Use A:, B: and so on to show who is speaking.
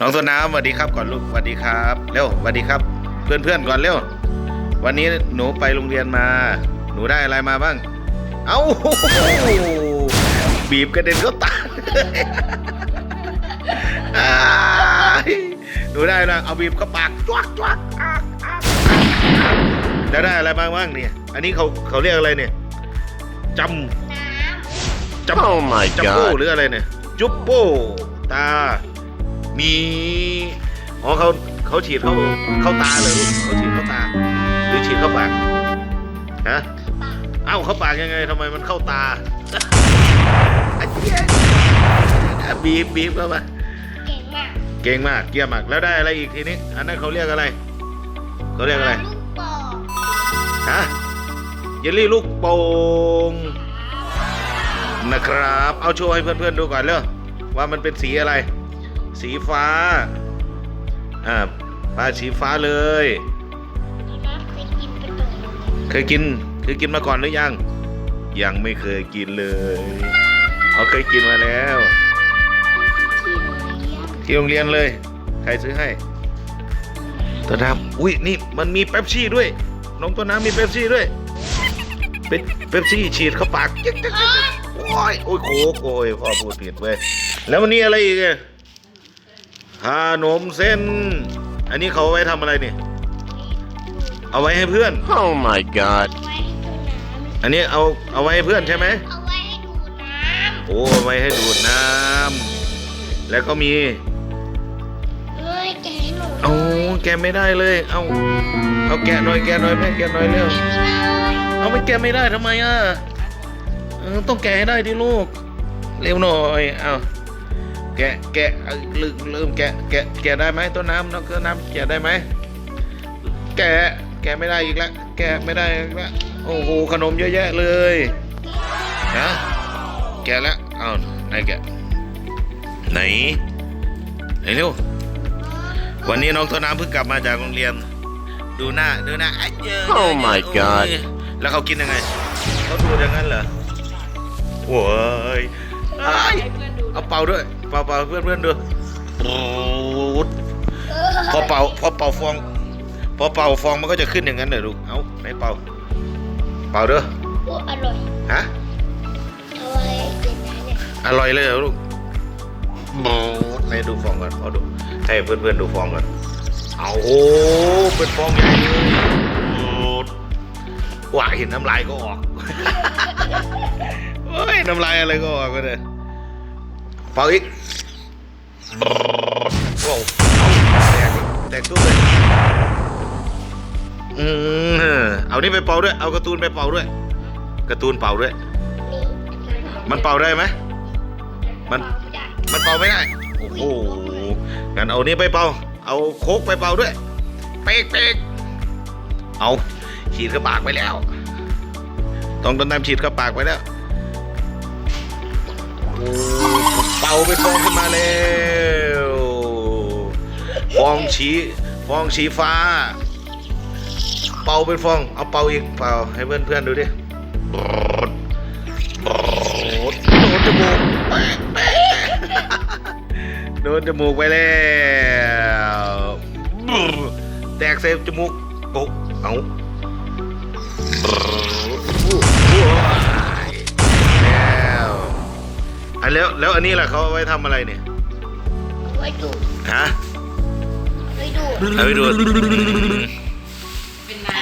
A: น้องต้นน้ำสวัสดีครับก่อนลูกสวัสดีครับเร็วสวัสดีครับ เพื่อนๆก่อนเร็ว วันนี้หนูไปโรงเรียนมา หนูได้อะไรมาบ้าง เอ้าบีบกระเด็นเข้าตาอ้ายหนูได้นะเอาบีบเข้าปากจวักจวักอักอักอักแล้วได้อะไรบ้างบ้างเนี่ย อันนี้เขาเขาเรียกอะไรเนี่ยจำจำ
B: Oh my
A: จัมโบ้
B: god
A: หรืออะไรเนี่ยจุ๊บโป้ตา มีอ๋อเขาเขาฉีดเข้าเข้าตาเลยลูกเขาฉีดเข้าตา หรือฉีดเข้าปากฮะเอ้าเข้าปากยังไงทำไมมันเข้าตาไอ้เหี้ยบีบบีบเข้ามา
C: เก่งมาก
A: เก่งมากเยี่ยมมากแล้วได้อะไรอีกทีนี้อันนั้นเขาเรียกอะไรเขาเรียกอะไร
C: ลูกโป่ง
A: ฮะเยลลี่ลูกโป่งนะครับ เอาโชว์ให้เพื่อนๆดูก่อนเร็วว่ามันเป็นสีอะไร สีฟ้า อ่าปลาสีฟ้าเลย
C: นี่นะเคยกินเป็นตัว
A: เคยกินเคยกินมาก่อนหรือยัง ยังไม่เคยกินเลยเอาเคยกินมาแล้ว
C: ที่โรงเรียน
A: ที่โรงเรียนเลย ใครซื้อให้ตัวน้ำอุ้ยนี่มันมีเป๊ปซี่ด้วย น้องตัวน้ำมีเป๊ปซี่ด้วย เป็นเป๊ปซี่ฉีดเข้าปากจิ๊กจิ๊กจิ๊กจิ๊กโอ้ยโอ้ยโคกโอ้ยพ่อพูดผิดเว้ยแล้ววันนี้อะไรอีกอะ ขนมเส้น อันนี้เขาเอาไว้ทำอะไรเนี่ยเอาไว้ให้เพื่อน
B: Oh my god
C: เอาไว้ให้ดูน้ำ
A: อันนี้เอาเอาไว้ให้เพื่อนใช่ไหม
C: เอาไว้ให้ดูน้
A: โอ้เอาไว้ให้ดูดน้ำแล้วก็มีำ
C: เอ้ยแกให้หนู
A: เอาแกะไม่ได้เลย เอาเอาแกะหน่อยแกะหน่อยแม่แกะหน่อยเร็ว
C: ไม่ได้
A: เอาไม่แกะไม่ได้ทำไมอะเออต้องแกะให้ได้ดิลูก เร็วหน่อย เอา แกะแกะเอาลืมลืมแกะแกะแกะได้ไหมต้นน้ำน้องเกลือน้ำแกะได้ไหมแกะแกะไม่ได้อีกแล้วแกะไม่ได้อีกแล้วโอ้โหขนมเยอะแยะเลยนะแกะแล้วเอาไหนแกะไหนไหนเร็ววันนี้น้องต้นน้ำเพิ่งกลับมาจากโรงเรียน ดูหน้าดูหน้าไอ้เยอะ
B: Oh my god
A: โอ้ยแล้วเขากินยังไงเขาดูอย่างนั้นเหรอโว้ย เอ้ยเอาเป่าด้วย เป่าเป่าเพื่อนเพื่อนๆดูปูดพอเป่าพอเป่าฟอง พอเป่าฟองมันก็จะขึ้นอย่างนั้นเลยลูก เอาไหนเป่า เป่าเด้อ
C: โอ้อร่อย
A: ฮะ
C: เอาไว้กินนะเนี่ย
A: อร่อยเลยเหรอลูกบูดให้ดูฟองก่อนขอดู ให้เพื่อนๆดูฟองก่อน เอาโอ้เป็นฟองใหญ่เลยบูดว่าเห็นน้ำลายก็ออกโอ้ยน้ำลายอะไรก็ออกไปเลย เป่าอีกบูดว้าวเอาแตกแตกตุ้มเลยอืมเอานี่ไปเป่าด้วย เอาการ์ตูนไปเป่าด้วยการ์ตูนเป่าด้วย
C: นี่
A: มันเป่าได้ไหมมัน
C: ไม่ได้
A: มันเป่าไม่ได้ โอ้โหงั้นเอานี้ไปเป่า เอาโคกไปเป่าด้วย เป๊กเป๊กเอาฉีดเข้าปากไปแล้ว ต้องต้นน้ำฉีดเข้าปากไปแล้ว โอ้เป่าเป็นฟองขึ้นมาแล้วฟองชีฟองชีฟ้า เป่าเป็นฟอง เอาเป่าอีกเป่าให้เพื่อนเพื่อนดูดิโดดโดดจมูกโดนจมูกไปแล้วแตกเซฟจมูกปุกเอา แล้วแล้วอันนี้ล่ะเขาไว้ทำอะไรเนี่ย
C: ไว้ดู
A: ฮะ
C: ไว้ดู
A: เอาไว้ดูเป็นน้